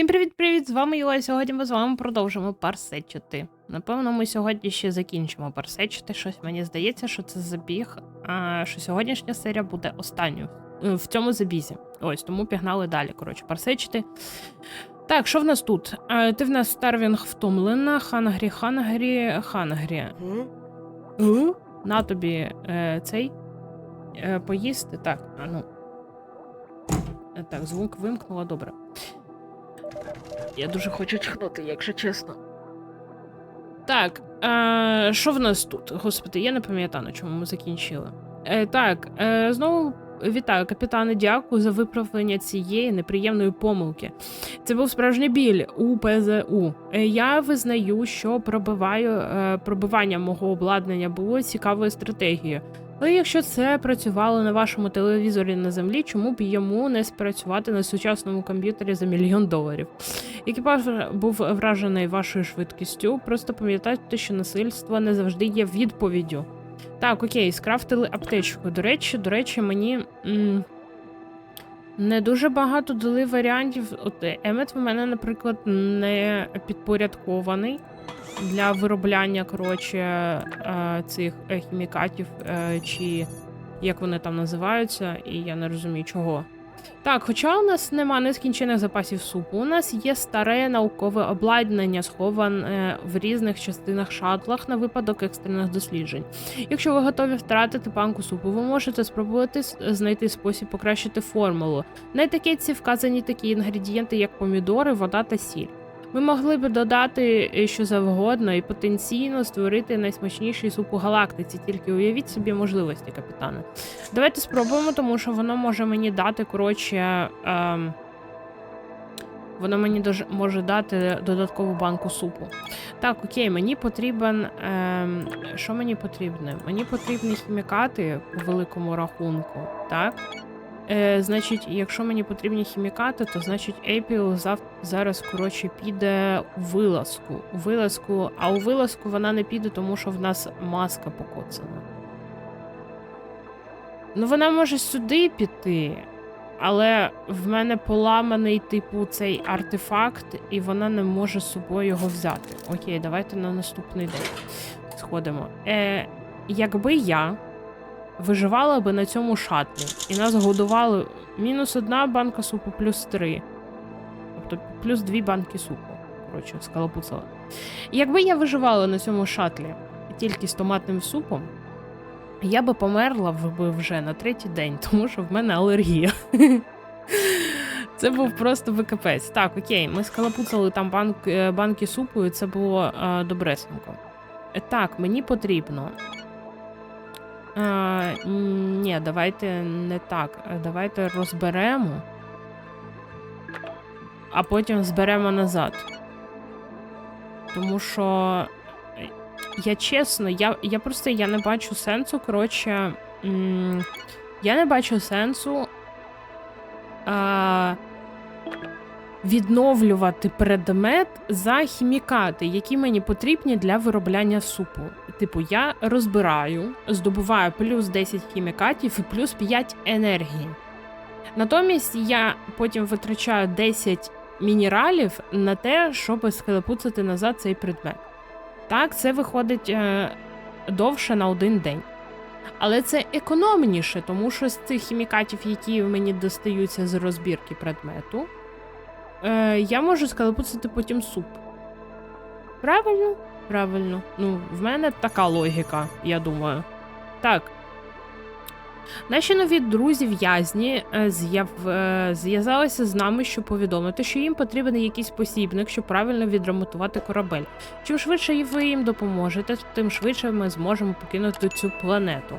Всім привіт-привіт! З вами Юла. і Сьогодні ми з вами продовжимо парсечити. Напевно, ми сьогодні ще закінчимо парсечити. Щось мені здається, що це забіг, а що сьогоднішня серія буде останньою в цьому забізі. Ось тому пігнали далі. Коротше, парсечити. Так, що в нас тут? Е, Ти в нас Старвінг втомлена, Хангрі, Хангрі, Хангрі. На тобі е, цей е, поїсти. Так, а ну. Е, Так, звук вимкнула, добре. Я дуже хочу чхнути, якщо чесно. Так, е, що в нас тут? Господи, я не пам'ятаю, на чому ми закінчили. Е, так, е, знову вітаю, капітане, дякую за виправлення цієї неприємної помилки. Це був справжній біль у ПЗУ. Е, я визнаю, що пробиваю, е, пробивання мого обладнання було цікавою стратегією. Але якщо це працювало на вашому телевізорі на землі, чому б йому не спрацювати на сучасному комп'ютері за мільйон доларів? Екіпаж був вражений вашою швидкістю. Просто пам'ятайте, що насильство не завжди є відповіддю. Так, окей, скрафтили аптечку. До речі, до речі, мені м, не дуже багато дали варіантів. От Емет в мене, наприклад, не підпорядкований для виробляння, коротше, е, цих е, хімікатів, е, чи як вони там називаються, і я не розумію чого. Так, хоча у нас нема нескінчених запасів супу, у нас є старе наукове обладнання, сховане в різних частинах шатлах на випадок екстрених досліджень. Якщо ви готові втратити банку супу, ви можете спробувати знайти спосіб покращити формулу. На етикетці вказані такі інгредієнти, як помідори, вода та сіль. Ми могли б додати е, що завгодно і потенційно створити найсмачніший суп у галактиці, тільки уявіть собі можливості, капітане. Давайте спробуємо, тому що воно може мені дати, коротше. Ем, воно мені може дати додаткову банку супу. Так, окей, мені потрібен. Ем, що мені потрібне? Мені потрібні хімікати по великому рахунку, так? Е, значить, якщо мені потрібні хімікати, то значить Ейпіл зав... зараз, коротше, піде у вилазку. У вилазку, а у вилазку вона не піде, тому що в нас маска покоцана. Ну, вона може сюди піти, але в мене поламаний, типу, цей артефакт, і вона не може з собою його взяти. Окей, давайте на наступний день сходимо. Е, якби я виживала би на цьому шатлі, і нас годували мінус одна банка супу, плюс три. Тобто плюс дві банки супу. Коротше, скалопуцала. Якби я виживала на цьому шатлі тільки з томатним супом, я би померла би вже на третій день, тому що в мене алергія. Це був просто викапець. Так, окей, ми скалапуцали там банк, е, банки супу, і це було е, добресенько. Е, Так, мені потрібно. Е, ні, давайте не так. Е, Давайте розберемо, а потім зберемо назад. Тому що е, я чесно, я, я просто я не бачу сенсу. Коротше, я не бачу сенсу а, відновлювати предмет за хімікати, які мені потрібні для виробляння супу. Типу, я розбираю, здобуваю плюс 10 хімікатів і плюс 5 енергії. Натомість я потім витрачаю 10 мінералів на те, щоб скалепуцати назад цей предмет. Так, це виходить е, довше на один день. Але це економніше, тому що з цих хімікатів, які мені достаються з розбірки предмету, е, я можу скалепуцати потім суп. Правильно? Правильно. Ну, в мене така логіка, я думаю. Так. Наші нові друзі-в'язні е, е, зв'язалися з нами, щоб повідомити, що їм потрібен якийсь посібник, щоб правильно відремонтувати корабель. Чим швидше ви їм допоможете, тим швидше ми зможемо покинути цю планету.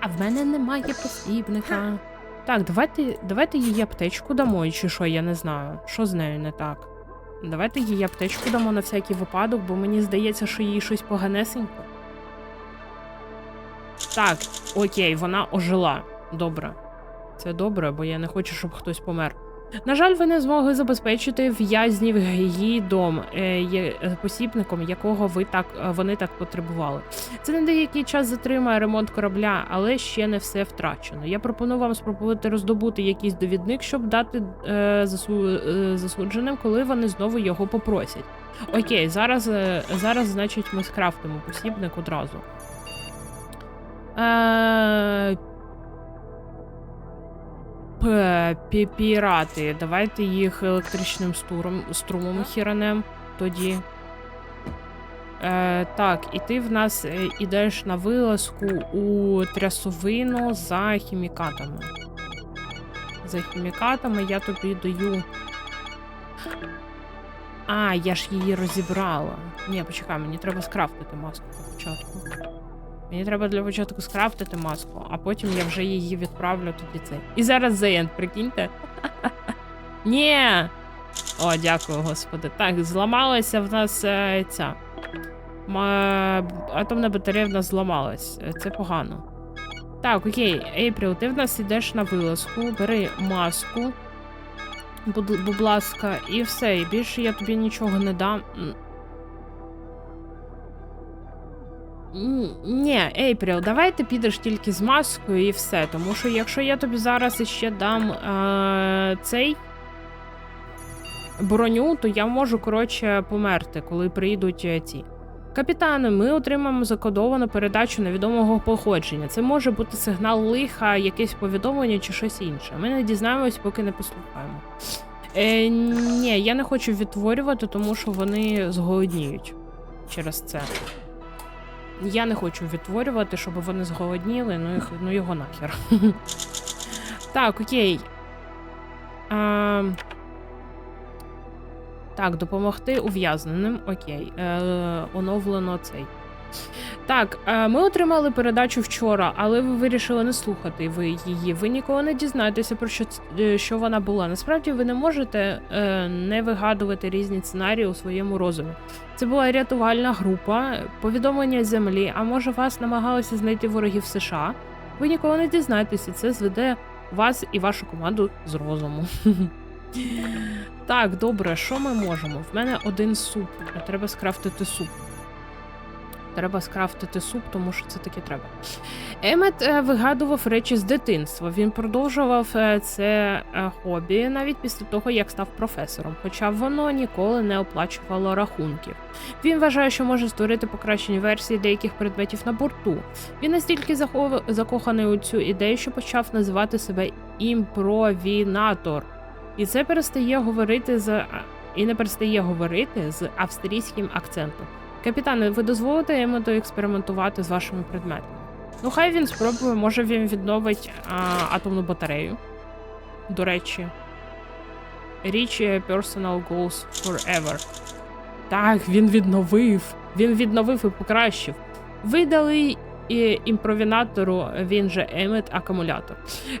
А в мене немає посібника. Так, давайте, давайте їй аптечку дамо, чи що, я не знаю. Що з нею не так? Давайте їй аптечку дамо на всякий випадок, бо мені здається, що їй щось поганесенько. Так, окей, вона ожила. Добре. Це добре, бо я не хочу, щоб хтось помер. На жаль, ви не змогли забезпечити в'язнів її дом е, е, посібником, якого ви так е, вони так потребували. Це на деякий час затримає ремонт корабля, але ще не все втрачено. Я пропоную вам спробувати роздобути якийсь довідник, щоб дати е, засу, е, засудженим, коли вони знову його попросять. Окей, зараз, е, зараз значить, ми скрафтимо посібник одразу. Е, пі- Пірати. Давайте їх електричним стуром, струмом хіранем тоді. Е, так, і ти в нас е, ідеш на вилазку у трясовину за хімікатами. За хімікатами я тобі даю. А, я ж її розібрала. Ні, почекай, мені треба скрафтити маску для початку. Мені треба для початку скрафтити маску, а потім я вже її відправлю тоді цей. І зараз зеєнт, прикиньте. Ні. О, дякую, господи. Так, зламалася в нас е, ця. Ма... Атомна батарея в нас зламалась. Е, Це погано. Так, окей, Ейпріл, ти в нас ідеш на вилазку, бери маску. Будь ласка, і все. І більше я тобі нічого не дам. Ні, Ейпріл, давай ти підеш тільки з маскою і все. Тому що якщо я тобі зараз іще дам е, цей броню, то я можу, коротше, померти, коли прийдуть е, ці. Капітане, ми отримаємо закодовану передачу невідомого походження. Це може бути сигнал лиха, якесь повідомлення чи щось інше. Ми не дізнаємось, поки не послухаємо. Е, ні, я не хочу відтворювати, тому що вони зголодніють через це. Я не хочу відтворювати, щоб вони зголодніли, ну, їх, ну його нахер. так, окей. А, так, допомогти ув'язненим. Окей. Е, оновлено цей. Так, е, ми отримали передачу вчора, але ви вирішили не слухати ви її. Ви ніколи не дізнаєтеся про що, е, що вона була. Насправді ви не можете е, не вигадувати різні сценарії у своєму розумі. Це була рятувальна група, повідомлення землі, а може вас намагалися знайти ворогів США. Ви ніколи не дізнаєтеся, це зведе вас і вашу команду з розуму. Так, добре, що ми можемо? В мене один суп. Треба скрафтити суп. Треба скрафтити суп, тому що це таки треба. Емет е, вигадував речі з дитинства. Він продовжував е, це е, хобі навіть після того, як став професором, хоча воно ніколи не оплачувало рахунків. Він вважає, що може створити покращені версії деяких предметів на борту. Він настільки закоханий у цю ідею, що почав називати себе імпровінатор. І це перестає говорити з і не перестає говорити з австрійським акцентом. Капітане, ви дозволите йому експериментувати з вашими предметами? Ну, хай він спробує, може він відновить а, атомну батарею. До речі, е, Personal Goals Forever. Так, він відновив. Він відновив і покращив. Видали і імпровінатору, він же Емет, акумулятор.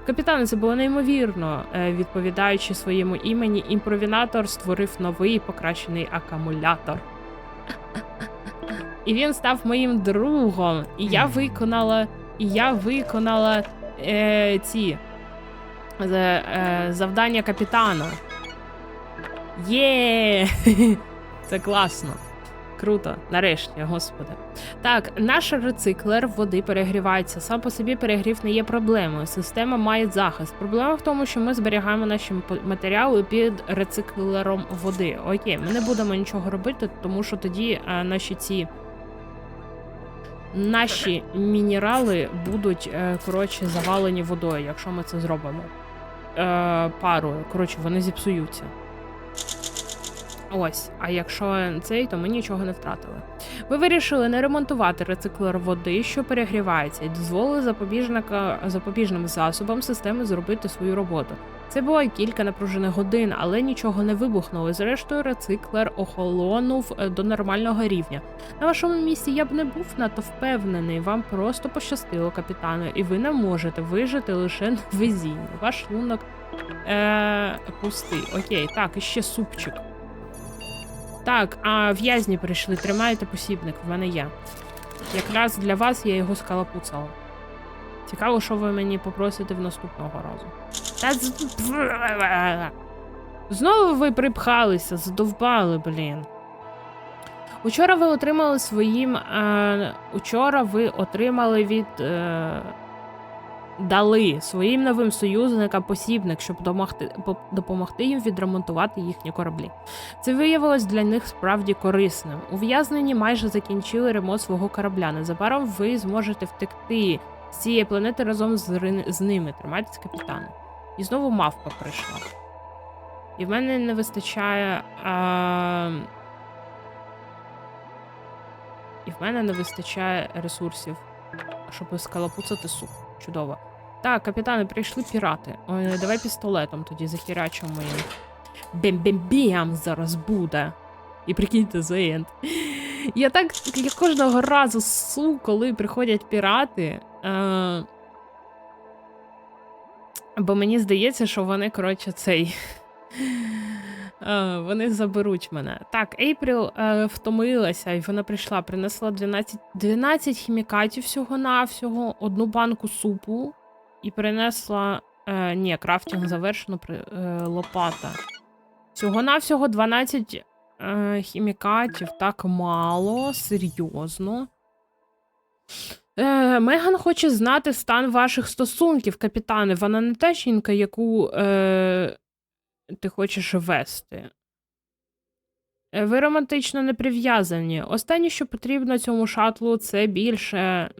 Капітане, це було неймовірно. Е, Відповідаючи своєму імені, імпровінатор створив новий покращений акумулятор. І він став моїм другом. І я виконала. І я виконала е, ці е, завдання капітана. Є! Це класно. Круто, нарешті, господи. Так, наш рециклер води перегрівається. Сам по собі перегрів не є проблемою. Система має захист. Проблема в тому, що ми зберігаємо наші матеріали під рециклером води. Окей, ми не будемо нічого робити, тому що тоді е, наші ці. Наші мінерали будуть е, коротше завалені водою, якщо ми це зробимо. Е, парою. Коротше, вони зіпсуються. Ось, а якщо цей, то ми нічого не втратили. Ви вирішили не ремонтувати рециклер води, що перегрівається, і дозволили запобіжника запобіжним засобам системи зробити свою роботу. Це було кілька напружених годин, але нічого не вибухнуло. Зрештою, рециклер охолонув е, до нормального рівня. На вашому місці я б не був надто впевнений. Вам просто пощастило, капітане, і ви не можете вижити лише на везінні. Ваш шлунок е, пустий. Окей, так, і ще супчик. Так, а в'язні прийшли, тримайте посібник, в мене є. Якраз для вас я його скалапуцала. Цікаво, що ви мені попросите в наступного разу. Та з- Знову ви припхалися, задовбали, блін. Учора ви отримали своїм. Е, учора ви отримали від. Е, дали своїм новим союзникам посібник, щоб домогти, допомогти їм відремонтувати їхні кораблі. Це виявилось для них справді корисним. Ув'язнені майже закінчили ремонт свого корабля. Незабаром ви зможете втекти з цієї планети разом з, з ними. Тримайтесь, капітане. І знову мавпа прийшла. І в мене не вистачає. А... І в мене не вистачає ресурсів, щоб скалапуцати суп. Чудово. Так, капітани, прийшли пірати. Ой, давай пістолетом тоді захерачимо їм. Бем-бем-бем зараз буде. І прикиньте, зеєнт. Я так я кожного разу су, коли приходять пірати. Е... Бо мені здається, що вони, коротше, цей. Е, Вони заберуть мене. Так, Ейпріл е, втомилася, і вона прийшла, принесла 12, 12 хімікатів всього-навсього, одну банку супу і принесла. Е, ні, крафтинг завершено при, е, лопата. Всього-навсього 12 е, хімікатів, так мало, серйозно. Е, Меган хоче знати стан ваших стосунків, капітане. Вона не та жінка, яку е, ти хочеш вести. Е, Ви романтично не прив'язані. Останнє, що потрібно цьому шатлу, це більше,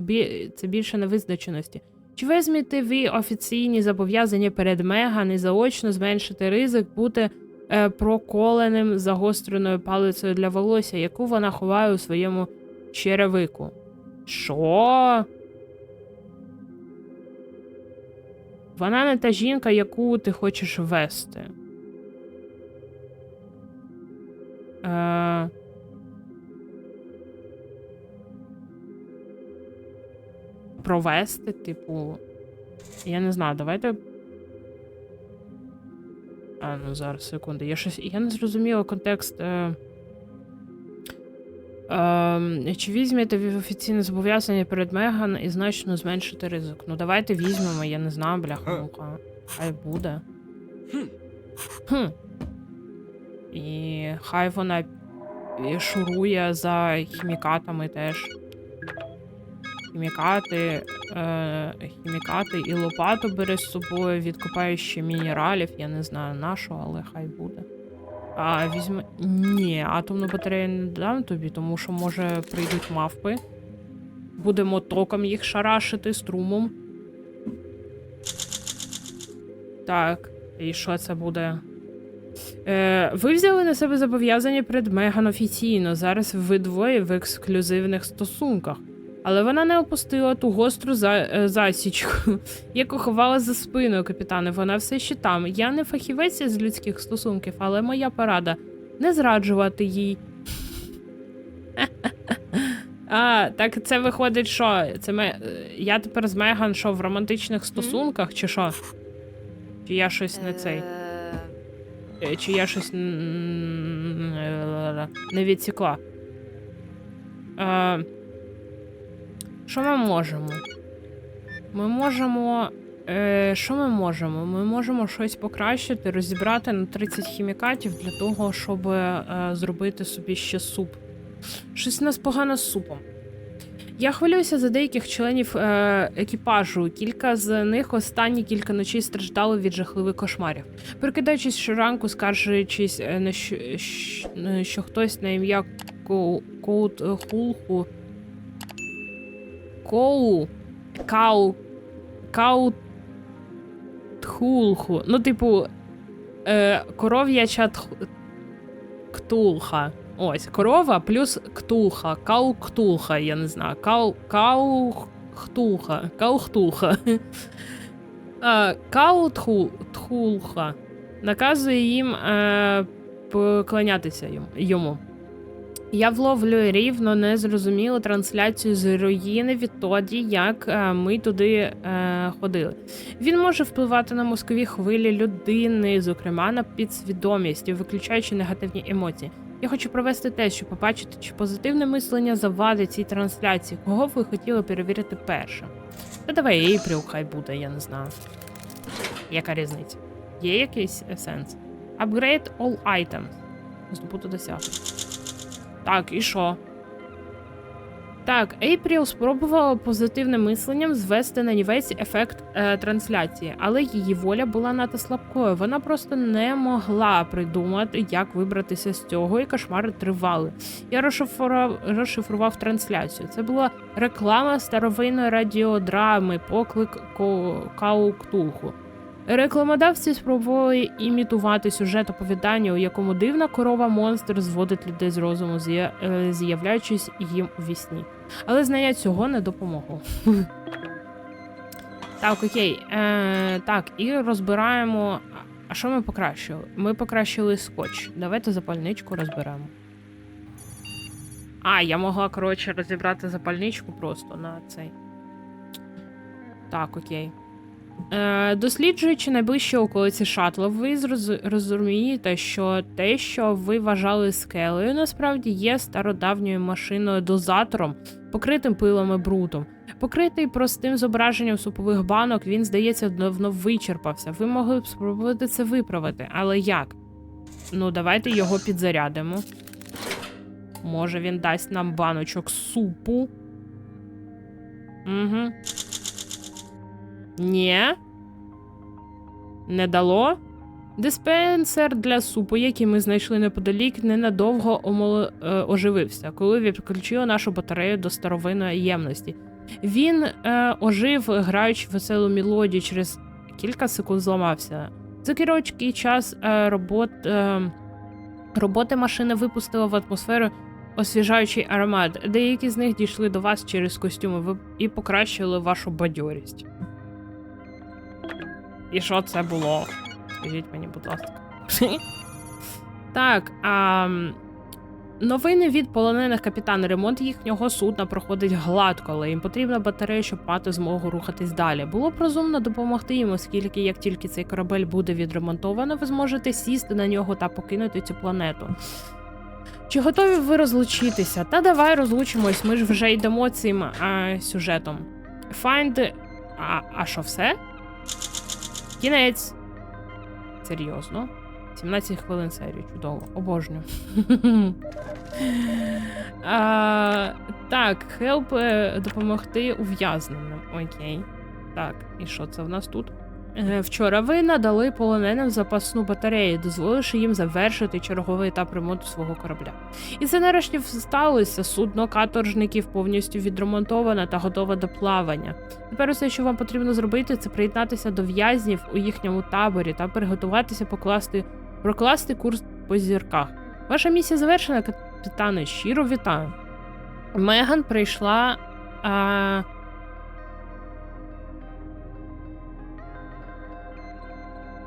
бі... це більше невизначеності. Чи візьмете ви офіційні зобов'язання перед Меган і заочно зменшити ризик бути е, проколеним загостреною палицею для волосся, яку вона ховає у своєму черевику? Що? Вона не та жінка, яку ти хочеш вести. Е... Провести, типу. Я не знаю, давайте. А, ну зараз, секунду. Я щось. Я не зрозуміла контекст. Е... Е, чи візьмете ви офіційне зобов'язання перед Меган і значно зменшити ризик? Ну, давайте візьмемо, я не знаю, бляха-муха. Хай буде. Хм. І хай вона шурує за хімікатами теж. Хімікати, е, хімікати і лопату бере з собою, відкопає ще мінералів, я не знаю на що, але хай буде. А, візьме. Ні, атомну батарею не дам тобі, тому що, може, прийдуть мавпи. Будемо током їх шарашити струмом. Так, і що це буде? Е, ви взяли на себе зобов'язання перед Меган офіційно. Зараз ви двоє в ексклюзивних стосунках. Але вона не опустила ту гостру за, е, засічку, яку ховала за спиною капітане. Вона все ще там. Я не фахівець з людських стосунків, але моя порада не зраджувати їй. А, так це виходить, що? Це ми... Я тепер з Меган що в романтичних стосунках, чи що? Чи я щось не цей? Е, Чи я щось не відсікла? Е, Що ми можемо? Ми можемо. Е, що ми можемо? Ми можемо щось покращити, розібрати на 30 хімікатів для того, щоб е, зробити собі ще суп. Щось у нас погано з супом. Я хвилююся за деяких членів е, екіпажу. Кілька з них останні кілька ночей страждали від жахливих кошмарів. Прикидаючись щоранку, скаржуючись е, на що, що хтось на ім'я Коу- Коут Хулху. Коу. Кау. Кау. Тхулху. Ну, типу, е, коров'яча тх- ктулха. Ось, корова плюс ктулха. Кау ктулха, я не знаю. Кау. Кау хтулха. Кау хтулха. Е, Кау тху, тхулха. Наказує їм е, поклонятися йому. Я вловлюю рівно незрозумілу трансляцію з руїни відтоді, як е, ми туди е, ходили. Він може впливати на мозкові хвилі людини, зокрема на підсвідомість, виключаючи негативні емоції. Я хочу провести тест, щоб побачити, чи позитивне мислення завадить цій трансляції. Кого б ви хотіли перевірити перше? Та давай Ейпріл хай буде, я не знаю. Яка різниця? Є якийсь е, сенс? Upgrade all items. Здобути досягнення. Так, і що? Так, Ейпріл спробувала позитивним мисленням звести на нівець ефект е, трансляції, але її воля була надто слабкою. Вона просто не могла придумати, як вибратися з цього, і кошмари тривали. Я розшифрував, розшифрував трансляцію. Це була реклама старовинної радіодрами, поклик Ко- Кау Ктулху. Рекламодавці спробували імітувати сюжет оповідання, у якому дивна корова монстр зводить людей з розуму, е, з'являючись їм у вісні. Але знання цього не допомогло. Так, окей. Е, так, і розбираємо. А- А що ми покращили? Ми покращили скотч. Давайте запальничку розберемо. А, я могла, коротше, розібрати запальничку просто на цей. Так, окей. Е, досліджуючи найближчі околиці шатла, ви розумієте, що те, що ви вважали скелею, насправді є стародавньою машиною дозатором, покритим пилом і брудом. Покритий простим зображенням супових банок, він, здається, давно вичерпався. Ви могли б спробувати це виправити, але як? Ну, давайте його підзарядимо. Може, він дасть нам баночок супу. Угу. Ні. Не дало? Диспенсер для супу, який ми знайшли неподалік, ненадовго омол... е, оживився, коли відключили нашу батарею до старовинної ємності. Він е, ожив, граючи веселу мелодію, через кілька секунд зламався. За короткий час е, робот, е, роботи машини випустила в атмосферу освіжаючий аромат. Деякі з них дійшли до вас через костюми і покращили вашу бадьорість. І що це було? Скажіть мені, будь ласка. так, а, новини від полонених капітан. Ремонт їхнього судна проходить гладко, але їм потрібна батарея, щоб мати змогу рухатись далі. Було б розумно допомогти їм, оскільки як тільки цей корабель буде відремонтовано, ви зможете сісти на нього та покинути цю планету. Чи готові ви розлучитися? Та давай розлучимось, ми ж вже йдемо цим а, сюжетом. Find. А, а що все? Кінець. Серйозно. 17 хвилин серії, чудово. Обожнюю. а, так, хелп е, допомогти ув'язненим. Окей. Так, і що це в нас тут? Е, Вчора ви надали полоненим запасну батарею, дозволивши їм завершити черговий етап ремонту свого корабля. І це нарешті сталося. Судно каторжників повністю відремонтоване та готове до плавання. Тепер усе, що вам потрібно зробити, це приєднатися до в'язнів у їхньому таборі та приготуватися покласти, прокласти курс по зірках. Ваша місія завершена, капітане. Щиро вітаю. Меган прийшла. А...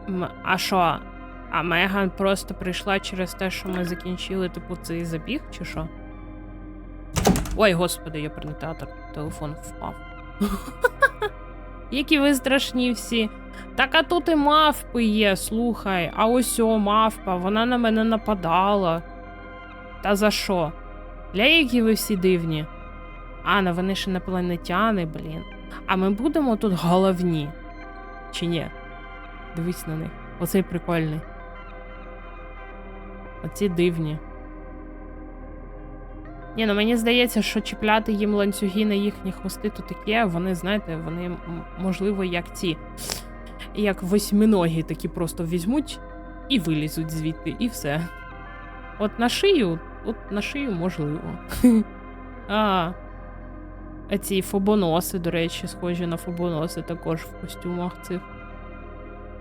М- А що? А Меган просто прийшла через те, що ми закінчили, типу, цей забіг, чи що? Ой, господи, я театр. Телефон впав. Які ви страшні всі. Так а тут і мавпи є, слухай. А ось о мавпа, вона на мене нападала. Та за що? Ля, які ви всі дивні. А, ну вони ж інопланетяни, блін. А ми будемо тут головні. Чи ні? Дивись на них. Оцей прикольний. Оці дивні. Ні, ну мені здається, що чіпляти їм ланцюги на їхні хвости то таке, вони, знаєте, вони, можливо, як ці, як восьминогі такі просто візьмуть і вилізуть звідти, і все. От на шию, от на шию можливо. А, а ці фобоноси, до речі, схожі на фобоноси також в костюмах цих.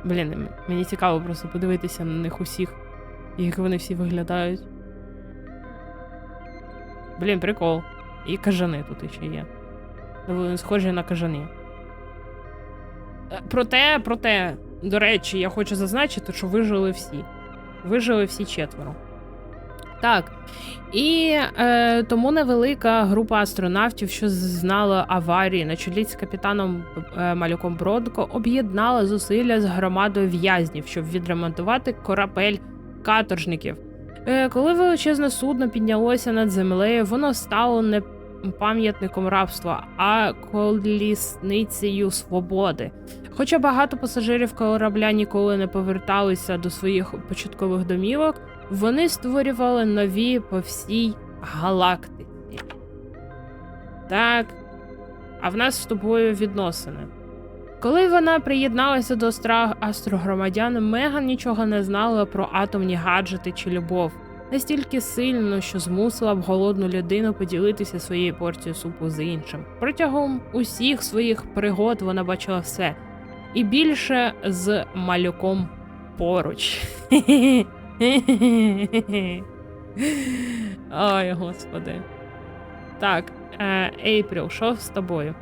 Блін, мені цікаво просто подивитися на них усіх, як вони всі виглядають. Блін, прикол. І кажани тут ще є. Вони схожі на кажани. Е, Проте, проте, до речі, я хочу зазначити, що вижили всі. Вижили всі четверо. Так. І е, тому невелика група астронавтів, що знала аварії на чолі з капітаном е, Малюком Бродко, об'єднала зусилля з громадою в'язнів, щоб відремонтувати корабель каторжників. Е, коли величезне судно піднялося над землею, воно стало не пам'ятником рабства, а колісницею свободи. Хоча багато пасажирів корабля ніколи не поверталися до своїх початкових домівок, вони створювали нові по всій галактиці. Так, а в нас з тобою відносини. Коли вона приєдналася до стра астрогромадян, Меган нічого не знала про атомні гаджети чи любов. Настільки сильно, що змусила б голодну людину поділитися своєю порцією супу з іншим. Протягом усіх своїх пригод вона бачила все. І більше з малюком поруч. Ой, господи. Так, е, Ейпріл, що з тобою?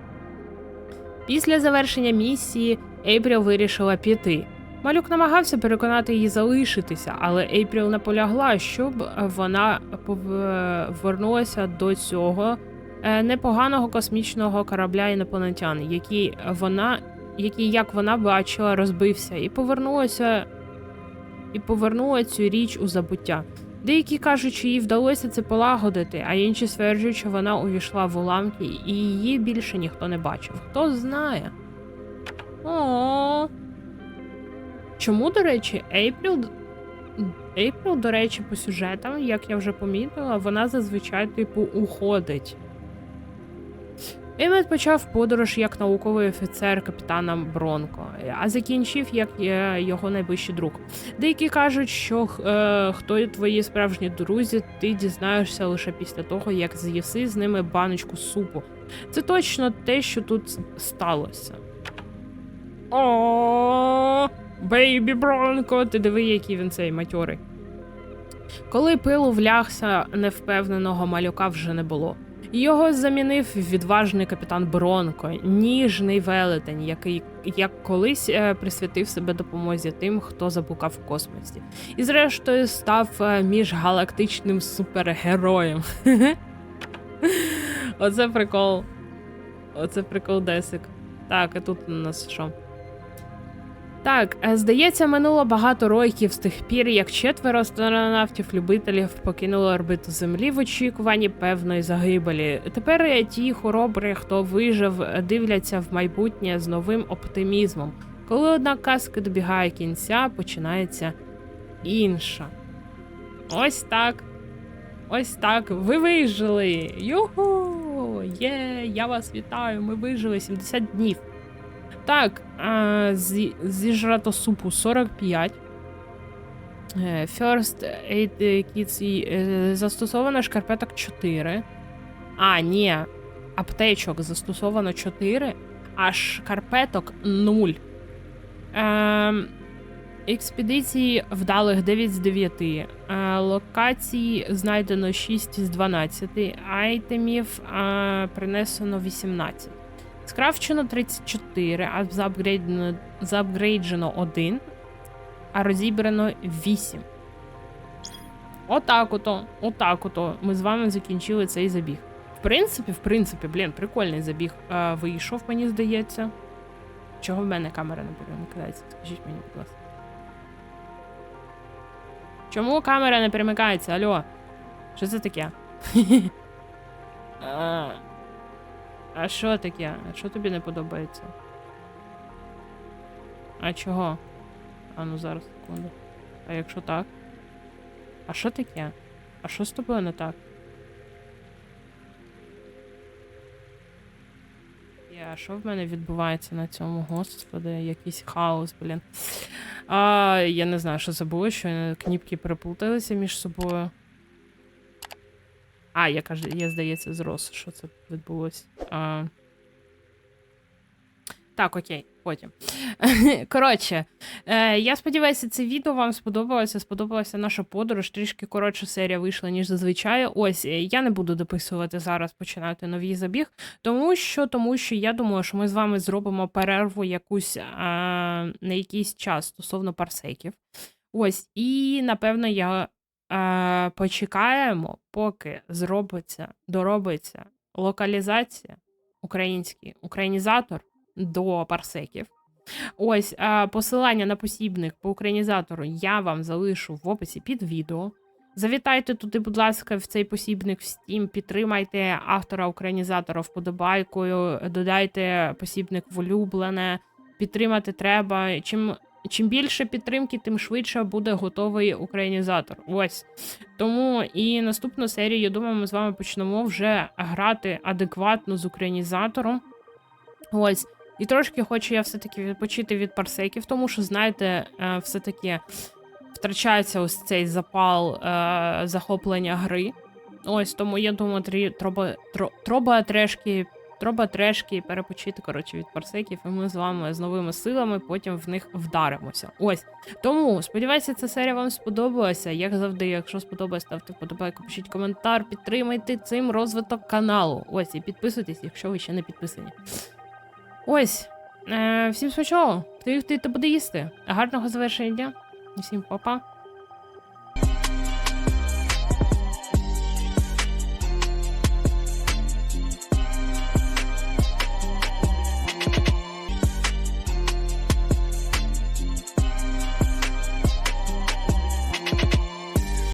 Після завершення місії Ейпріл вирішила піти. Малюк намагався переконати її залишитися, але Ейпріл наполягла, щоб вона повернулася до цього е, непоганого космічного корабля інопланетян, який вона, який, як вона бачила, розбився, і повернулася і повернула цю річ у забуття. Деякі кажуть, що їй вдалося це полагодити, а інші стверджують, що вона увійшла в уламки і її більше ніхто не бачив. Хто знає? О. Чому, до речі, Ейпріл. Ейпріл, до речі, по сюжетам, як я вже помітила, вона зазвичай, типу, уходить. Емет почав подорож як науковий офіцер капітана Бронко, а закінчив як його найближчий друг. Деякі кажуть, що е, хто твої справжні друзі, ти дізнаєшся лише після того, як з'їси з ними баночку супу. Це точно те, що тут сталося. О, бейбі Бронко, ти диви, який він цей матьорий. Коли пилу влягся, невпевненого малюка вже не було. Його замінив відважний капітан Бронко, ніжний велетень, який як колись е, присвятив себе допомозі тим, хто заблукав у космосі, і зрештою став е, міжгалактичним супергероєм. Оце прикол. Оце прикол Десик. Так, а тут у нас що? Так, е, здається, минуло багато років з тих пір, як четверо астронавтів-любителів покинули орбиту Землі в очікуванні певної загибелі. Тепер ті хоробри, хто вижив, дивляться в майбутнє з новим оптимізмом. Коли одна казка добігає кінця, починається інша. Ось так. Ось так. Ви вижили. Юху! Є, я вас вітаю. Ми вижили 70 днів. Так, зі, зіжрато супу 45. Е, First Aid Kids е, застосовано шкарпеток 4. А, ні. Аптечок застосовано 4, а шкарпеток 0. Е, Експедиції вдалих 9 з 9. Е, локації знайдено 6 з 12. Айтемів е, принесено 18. Скрафчено 34, а заапгрейджено, заапгрейджено 1, а розібрано 8. Отак ото, отак ото. Ми з вами закінчили цей забіг. В принципі, в принципі, блін, прикольний забіг а, вийшов, мені здається. Чого в мене камера не перемикається? Скажіть мені, будь ласка. Чому камера не перемикається? Алло? Що це таке? А, що таке? А що тобі не подобається? А чого? А ну зараз секунду. А якщо так? А що таке? А що з тобою не так? А що в мене відбувається на цьому? Господи, якийсь хаос, блін. А, Я не знаю, що це що кніпки переплуталися між собою. А, я кажу, я здається, зрос, що це відбулося. А... Так, окей, потім. Коротше, е, я сподіваюся, це відео вам сподобалося. Сподобалася наша подорож. Трішки коротша серія вийшла, ніж зазвичай. Ось е, я не буду дописувати зараз, починати новий забіг, тому що тому що я думаю, що ми з вами зробимо перерву якусь а, на якийсь час стосовно парсеків. Ось, і напевно я е, почекаємо, поки зробиться, доробиться локалізація український українізатор до парсеків. Ось е, посилання на посібник по українізатору я вам залишу в описі під відео. Завітайте туди, будь ласка, в цей посібник в Steam, підтримайте автора українізатора вподобайкою, додайте посібник в улюблене, підтримати треба. Чим, чим більше підтримки, тим швидше буде готовий українізатор. Ось. Тому і наступну серію, я думаю, ми з вами почнемо вже грати адекватно з українізатором. Ось. І трошки хочу я все-таки відпочити від парсеків, тому що, знаєте, е, все-таки втрачається ось цей запал е, захоплення гри. Ось тому я думаю, треба, тро, треба трешки. Перепочити коротше від парсеків, і ми з вами з новими силами потім в них вдаримося. Ось тому сподіваюся, ця серія вам сподобалася. Як завжди, якщо сподобається, ставте вподобайку, пишіть коментар, підтримайте цим розвиток каналу. Ось і підписуйтесь, якщо ви ще не підписані. Ось. Е, всім смачного. Хто їх ти буде їсти. Гарного завершення дня. Всім па-па.